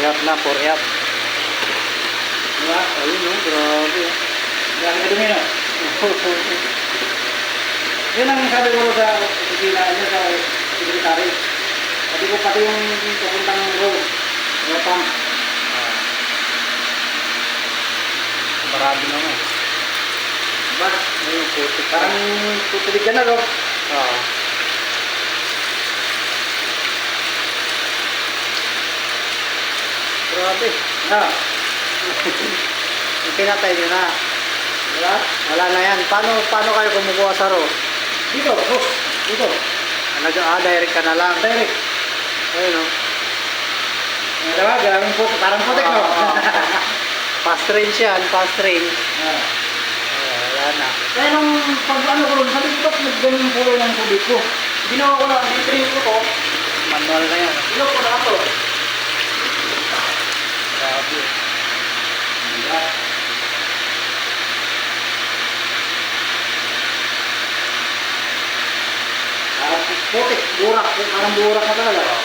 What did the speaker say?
Puriap na, puriap. Diba? Ayun no, grabe. Grabe ka dumi, no? Yun ang sabi ko sa opisina niya sa secretary. Sabi ko pati yung papuntang road. Ropam. Ah. Marami naman. Diba? Ayun, putik. Parang tutubig ka na, no? Oo. Na. Yung pinatay nyo na. Diba? Wala na yan. Paano, paano kayo kumukuha sa ro? Dito, oh. Dito. Nag ah, direct ka na lang. Direct. Ayun no. Diba? Garaming po. Parang putik, no? Fast range yan, fast range. Ah. Oh, wala na. Kaya nung pag ano ko ko ba't nagganyan yung kulay ng tubig ko? Ginawa ko na, nitrain ko to, Manual na yan. ilok ko na to. Grabe. Diba? Parang putik, burak, parang burak na talaga. Oo.